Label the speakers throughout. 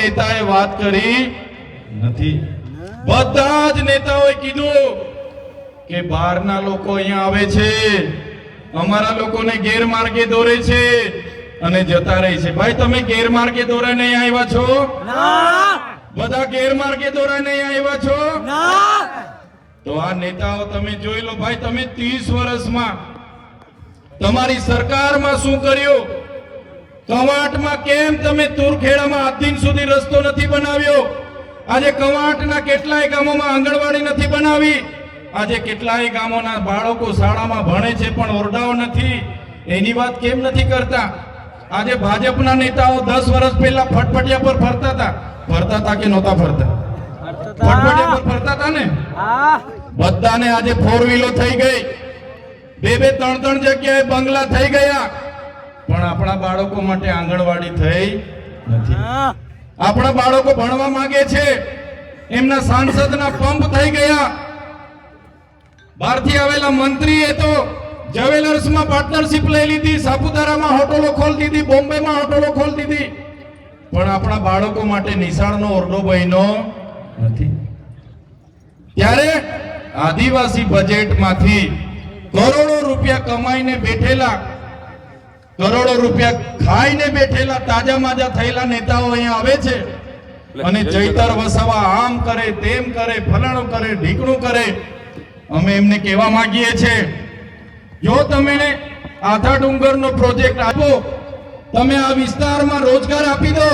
Speaker 1: નેતાએ વાત કરી નથી. બધા જ નેતાઓએ કીધું કે બહારના લોકો અહીંયા આવે છે. અમારા લોકોને ગેરમાર્ગે દોરે છે અને જતા રહે છે. ભાઈ તમે ગેરમાર્ગે દોરાઈને અહીંયા આવ્યા છો? બધા ગેરમાર્ગે દોરાઈને અહીંયા આવ્યા છો? તો આ નેતાઓ તમે જોઈ લો. ભાઈ તમે 30 વર્ષમાં તમારી સરકારમાં શું કર્યું? કવાંટમાં કેમ તમે તુરખેડામાં આજ દિન સુધી રસ્તો નથી બનાવ્યો? આજે કવાંટના કેટલાય ગામોમાં આંગણવાડી નથી બનાવી? આજે કેટલાય ગામોના બાળકો શાળામાં ભણે છે પણ ઓરડાઓ નથી. એની વાત કેમ નથી કરતા? આજે ભાજપના નેતાઓ દસ વર્ષ પહેલા ફટફટિયા પર ફરતા હતા. ફરતા હતા કે નહોતા ફરતા? ફટફટિયા પર ફરતા હતા ને? બધાને આજે ફોર વ્હીલો થઈ ગઈ. બે બે ત્રણ ત્રણ જગ્યાએ બંગલા થઈ ગયા. પણ આપણા બાળકો માટે આંગણવાડી થઈ નથી. આપણા બાળકો ભણવા માંગે છે. એમના સાંસદના પંપ થઈ ગયા. બહારથી આવેલા મંત્રીએ તો જ્વેલર્સમાં પાર્ટનરશિપ લઈ લીધી સાપુતારામાં હોટલો ખોલી દીધી બોમ્બેમાં હોટલો ખોલી દીધી. પણ આપણા બાળકો માટે નિશાળનો ઓરડો બન્યો નથી. ત્યારે આદિવાસી બજેટમાંથી કરોડો રૂપિયા કમાઈને બેઠેલા કરોડો રૂપિયા ખાઈને બેઠેલા તાજા માજા થયેલા નેતાઓ અહીંયા આવે છે. અને ચૈતર વસાવા આમ કરે તેમ કરે ફલાણું કરે ઢીકણું કરે. અમે એમને કહેવા માંગીએ છીએ જો તમે આધા ડુંગરનો પ્રોજેક્ટ આપો તમે આ વિસ્તારમાં રોજગાર આપી દો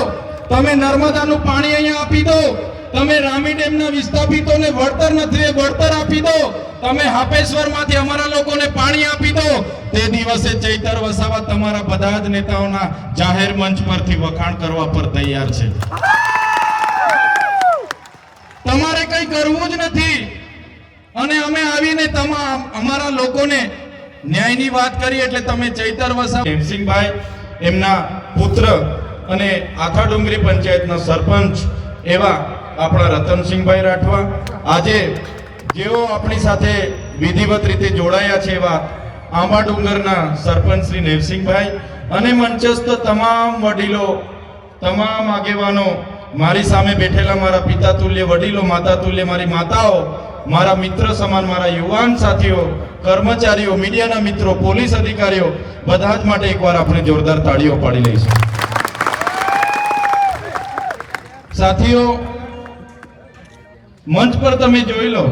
Speaker 1: તમે નર્મદાનું પાણી અહીંયા આપી દો તમે રામી ડેમના વિસ્થાપિતોને વળતર નથી વળતર આપી દો. તમે હાપેશ્વરમાંથી અમારા લોકોને પાણી આપી દો. તે દિવસે ચૈતર વસાવા તમારા બધા જ નેતાઓના જાહેર મંચ પરથી વખાણ કરવા પર તૈયાર છે. તમારે કંઈ કરવું જ નથી. અને અમે આવીને તમામ અમારા લોકોને ન્યાયની વાત કરી એટલે તમે ચૈતર વસા ભીમસિંહભાઈ એમના પુત્ર અને આથા ડુંગરી પંચાયતના સરપંચ એવા આપણા રતનસિંહભાઈ રાઠવા. આજે જેઓ આપણી સાથે વિધિવત રીતે જોડાયા છે એવા આંબા ડુંગરના સરપંચ શ્રી નેવસિંહભાઈ અને મંચસ્થ તમામ વડીલો, તમામ આગેવાનો, મારી સામે બેઠેલા મારા પિતા તુલ્ય વડીલો, માતા તુલ્ય, મારી માતાઓ, મારા મિત્ર સમાન, મારા યુવાન સાથીઓ, કર્મચારીઓ, મીડિયાના મિત્રો, પોલીસ અધિકારીઓ, બધા જ માટે એકવાર આપણે જોરદાર તાળીઓ પાડી લઈશું. સાથીઓ, મંચ પર તમે જોઈ લો.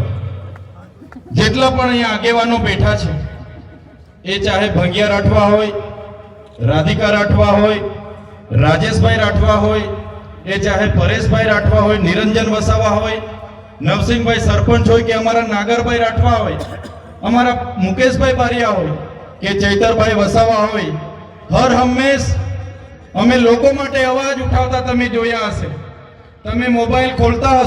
Speaker 1: જેટલા પણ અહીંયા આગેવાનો બેઠા છે, એ ચાહે ભંગિયા રાઠવા હોય, રાધિકા રાઠવા હોય, રાજેશભાઈ રાઠવા હોય, એ ચાહે પરેશભાઈ રાઠવા હોય, નિરંજન વસાવા હોય નવસિંહભાઈ સરપંચ હોય કે અમારા નાગરભાઈ રાઠવા હોય, અમારા મુકેશભાઈ બારિયા હોય કે ચૈતરભાઈ વસાવા હોય, હર હંમેશ અમે લોકો માટે અવાજ ઉઠાવતા તમે જોયા હશે. તમે મોબાઈલ ખોલતા હશો.